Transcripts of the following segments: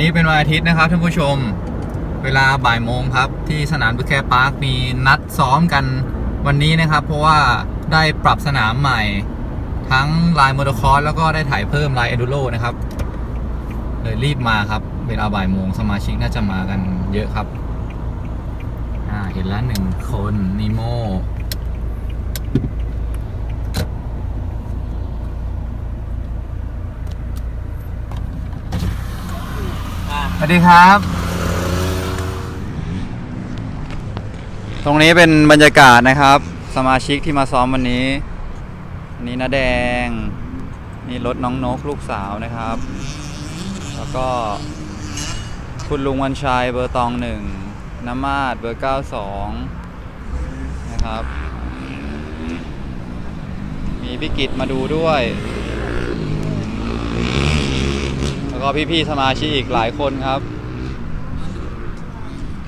นี้เป็นวันอาทิตย์นะครับท่านผู้ชม เวลาบ่ายโมงครับ ที่สนามบุแคปาร์คมีนัดซ้อมกันวันนี้นะครับ เพราะว่าได้ปรับสนามใหม่ ทั้งลายมอเตอร์คอร์สแล้วก็ได้ถ่ายเพิ่มลายเอดูโรนะครับเลยรีบมาครับ เวลาบ่ายโมงสมาชิกน่าจะมากันเยอะครับ อ่าเห็นแล้วหนึ่งคนนีโม สวัสดีครับ ตรงนี้เป็นบรรยากาศนะครับ สมาชิกที่มาซ้อมวันนี้นี่นาแดง นี่รถน้องนกลูกสาวนะครับ แล้วก็ คุณลุงวันชัยเบอร์ตองหนึ่งน้ำมาดเบอร์เก้าสองนะครับ มีพี่กิตมาดูด้วย แล้วก็พี่ๆสมาชิกอีกหลายคนครับ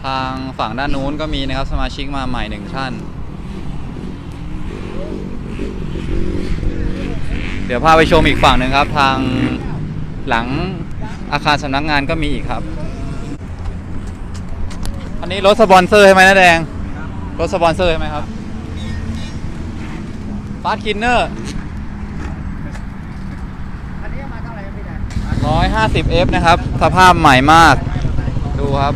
ทางฝั่งด้านนู้นก็มีนะครับสมาชิกมาใหม่หนึ่งท่าน เดี๋ยวพาไปชมอีกฝั่งหนึ่งครับ ทางหลังอาคารสำนักงานก็มีอีกครับ อันนี้รถสปอนเซอร์ใช่ไหมนะแดง รถสปอนเซอร์ใช่ไหมครับฟาสคินเนอร์ อันนี้มาเท่าไหร่ครับพี่แดน 150F นะครับ สภาพใหม่มาก ดูครับ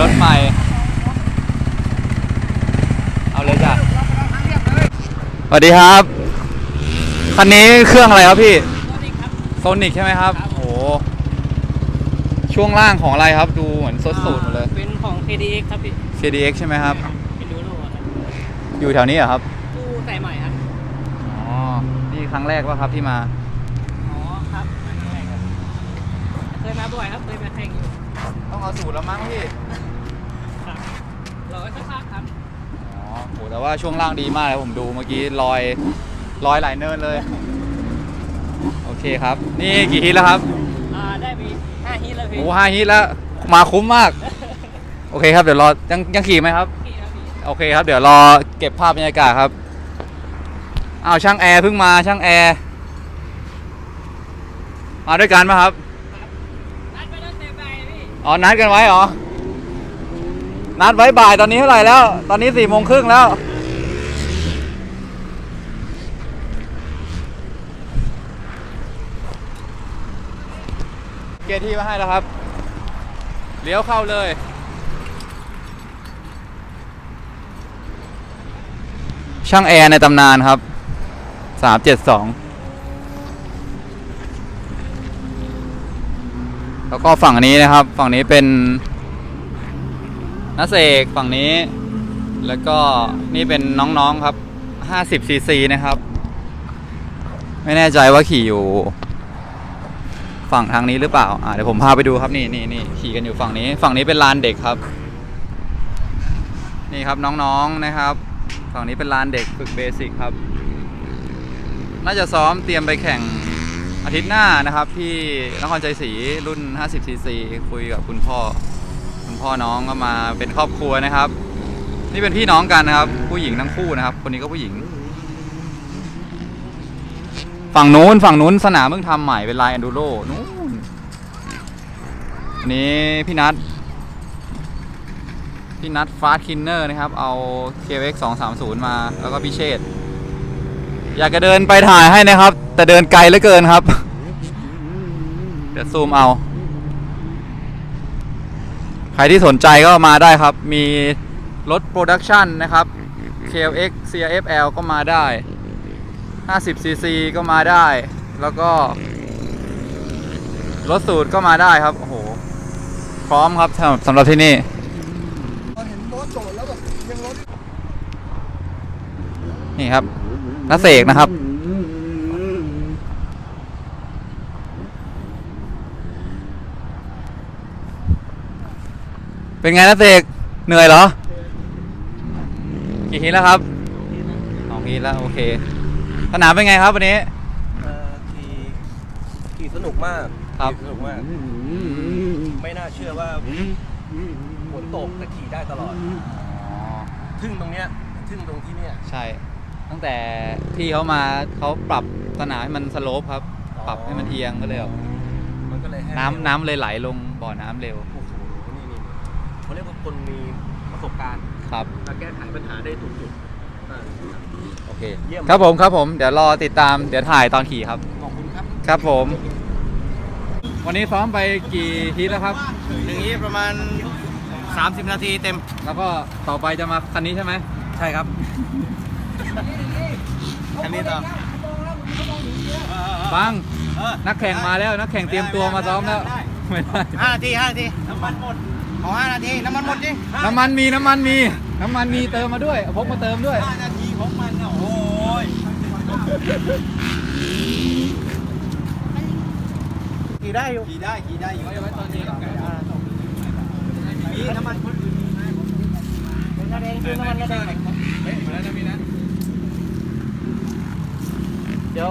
รถใหม่ เอาเลยจ้ะ สวัสดีครับ คันนี้เครื่องอะไรครับพี่ โซนิกใช่ไหมครับ โอ้ ช่วงล่างของอะไรครับดูเหมือนสดสูตรหมดเลย เป็นของ KDX ครับพี่ KDX ใช่ไหมครับ เป็นดูโร่ครับอยู่แถวนี้เหรอครับ ตู้ใส่ใหม่ครับ อ๋อ นี่ครั้งแรกว่าครับที่มา อ๋อครับอันนี้อะไรครับเคยมาบ่อยครับ เคยมาแข่งอยู่ต้องเอาสูตรแล้วมั้งพี่ ครับรอสักพักครับ อ๋อโหแต่ว่าช่วงล่างดีมากเลยผมดูเมื่อกี้ลอยลอยหลายเนินเลย โอเคครับ นี่กี่ฮิตแล้วครับอ่าได้ มี5ฮิตแล้วพี่โอ้ห้าฮิตแล้ว มาคุ้มมาก โอเคครับเดี๋ยวรอยังยังขี่ไหมครับพี่ครับพี่โอเคครับ เดี๋ยวรอเก็บภาพบรรยากาศครับอ้าวช่างแอร์เพิ่งมาช่างแอร์มาด้วยกันไหมครับ นัดไปตั้งแต่บ่ายพี่อ๋อ นัดกันไว้เหรอ นัดไว้บ่ายตอนนี้เท่าไหร่แล้ว ตอนนี้สี่โมงครึ่งแล้ว เกียร์ที่มาให้แล้วครับ เลี้ยวเข้าเลย ช่างแอร์ในตำนานครับสามเจ็ดสองแล้วก็ฝั่งนี้นะครับ ฝั่งนี้เป็นนัสเอกฝั่งนี้ แล้วก็นี่เป็นน้องๆครับ 50ซีซีนะครับ ไม่แน่ใจว่าขี่อยู่ ฝั่งทางนี้หรือเปล่าอ่าเดี๋ยวผมพาไปดูครับนี่นี่นี่ขี่กันอยู่ฝั่งนี้ ฝั่งนี้เป็นลานเด็กครับ นี่ครับน้องๆนะครับ ฝั่งนี้เป็นลานเด็กฝึกเบสิกครับ น่าจะซ้อมเตรียมไปแข่งอาทิตย์หน้านะครับ ที่นครใจศรีรุ่น 50ซีซีคุยกับคุณพ่อ คุณพ่อน้องก็มาเป็นครอบครัวนะครับ นี่เป็นพี่น้องกันนะครับ ผู้หญิงทั้งคู่นะครับ คนนี้ก็ผู้หญิง ฝั่งนู้นฝั่งนู้นสนามเพิ่งทำใหม่เป็นลาย e อนดูโรนู้นอันนี้พี่นัทพี่นัทฟาสคินเนอร์นะครับ เอา KX 230มา แล้วก็พี่เชษอยากจะเดินไปถ่ายให้นะครับ แต่เดินไกลเหลือเกินครับ เดี๋ยวซูมเอา ใครที่สนใจก็มาได้ครับ มีรถโปรดักชันนะครับ KX CRFL ก็มาได้ 50cc ก็มาได้ แล้วก็รถสูตรก็มาได้ครับ โอ้โห พร้อมครับสำหรับที่นี่นี่ครับนักเสกนะครับ เป็นไงนักเสกเหนื่อยเหรอ กี่ทีแล้วครับสองทีแล้ว โอเค สนามเป็นไงครับวันนี้ เอ่อขี่ขี่สนุกมากครับ ขี่สนุกมาก ไม่น่าเชื่อว่าฝนตกแต่ขี่ได้ตลอดอ๋อทึ่งตรงเนี้ยทึ่งตรงที่เนี่ย ใช่ ตั้งแต่พี่เขามาเขาปรับสนามให้มันสโลปครับ อ๋อ ปรับให้มันเอียงก็เลยแบบมันก็เลยให้น้ำน้ำเลยไหลลงบ่อน้ำเร็วโอ้โหนี่นี่เขาเรียกว่าคนมีประสบการณ์ครับ มาแก้ไขปัญหาได้ถูกจุดอ่า โอเค เยี่ยม ครับผมครับผม เดี๋ยวรอติดตาม เดี๋ยวถ่ายตอนขี่ครับ ขอบคุณครับครับผม วันนี้ซ้อมไปกี่ทีแล้วครับ อย่างนี้ประมาณ 30 นาทีเต็ม แล้วก็ต่อไปจะมาคันนี้ใช่ไหม ใช่ครับคันนี้ต่อบังนักแข่งมาแล้วนักแข่งเตรียมตัวมาซ้อมแล้ว ไม่ได้ ห้านาทีห้านาที น้ำมันหมด ขอห้านาที น้ำมันหมดจริงน้ำมันมีน้ำมันมี น้ำมันมีเติมมาด้วยเอาพกมาเติมด้วย ห้านาทีของมันอะโอ้ยขี่ได้อยู่ขี่ได้ขี่ได้อยู่ไว้ตอนนี้มีน้ำมันคนอื่นมีไหมเป็นกระเด็นคือน้ำมันกระเด็นเฮ้ยมาแล้วนะพี่นะเดี๋ย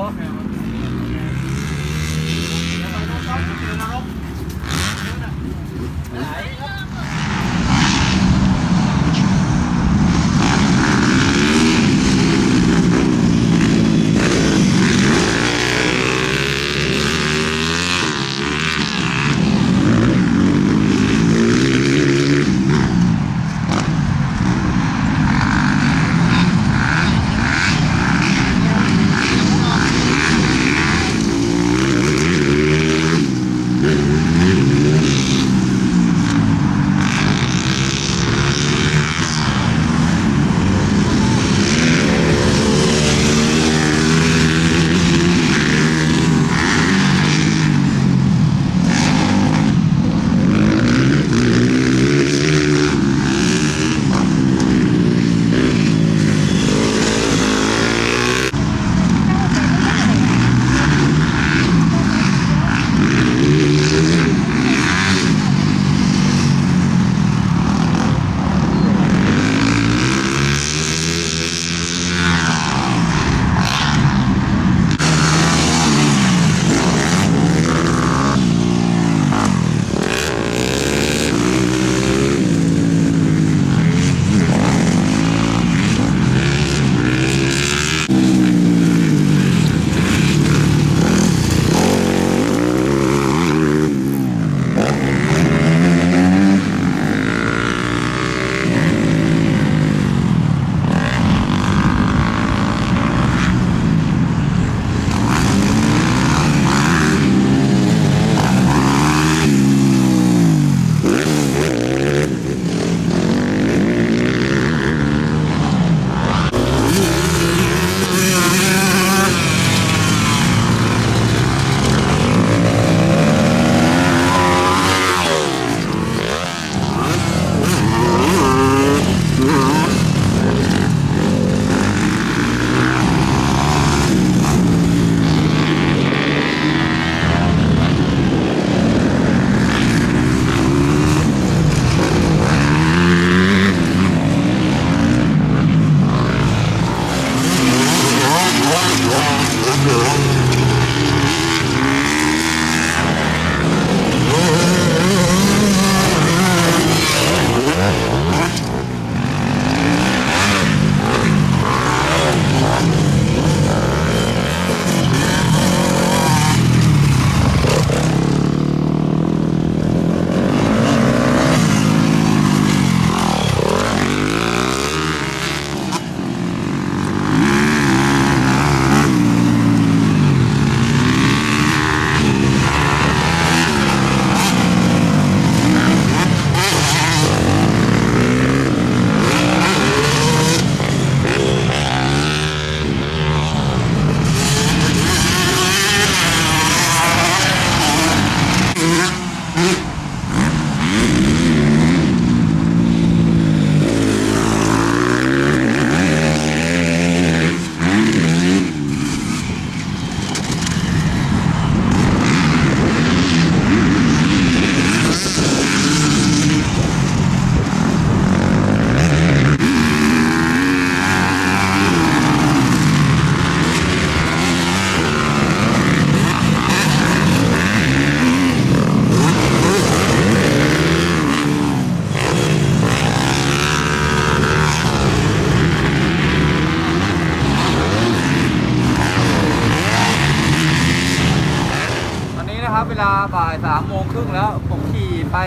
ครับ เวลาบ่ายสามโมงครึ่งแล้วผมขี่ไป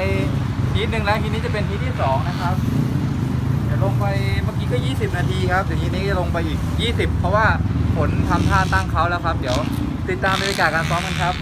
ทีหนึ่งแล้วทีนี้จะเป็นทีที่สองนะครับ เดี๋ยวลงไปเมื่อกี้ก็ 20 นาทีครับเดี๋ยวทีนี้จะลงไปอีก 20 เพราะว่าฝนทำท่าตั้งเขาแล้วครับ เดี๋ยวติดตามบรรยากาศการซ้อมกันครับ